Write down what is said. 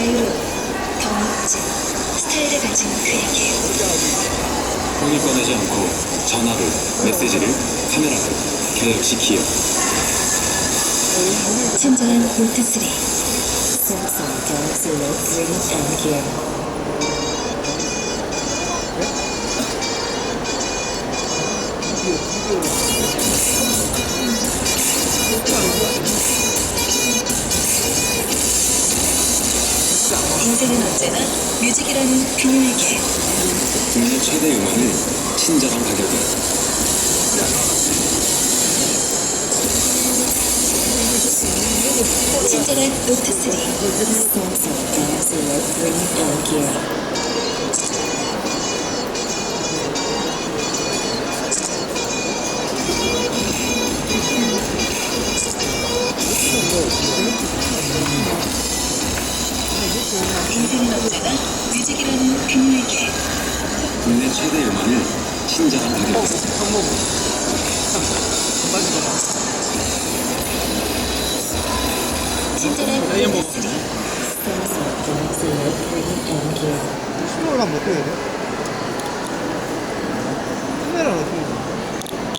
가진 스타일을 가진 그에게 폰을 꺼내지 않고 전화를, 메시지를, 카메라를 계획시키어 친절한 노트 3 Samsung Galaxy Note 3 and Gear. 인생은 언제나? 뮤직이라는 그녀에게. 국내 최대 음원을 친절한 가격에. 친절한 노트 3 인생은 언제나 뮤직이라는 그녀에게 국내 최대 음원을 친절한 친절한 노트 3 Samsung Galaxy Note 3 and Gear. 신호를 한번 어떻게 해야 돼? 카메라는 어떻게 해야 돼?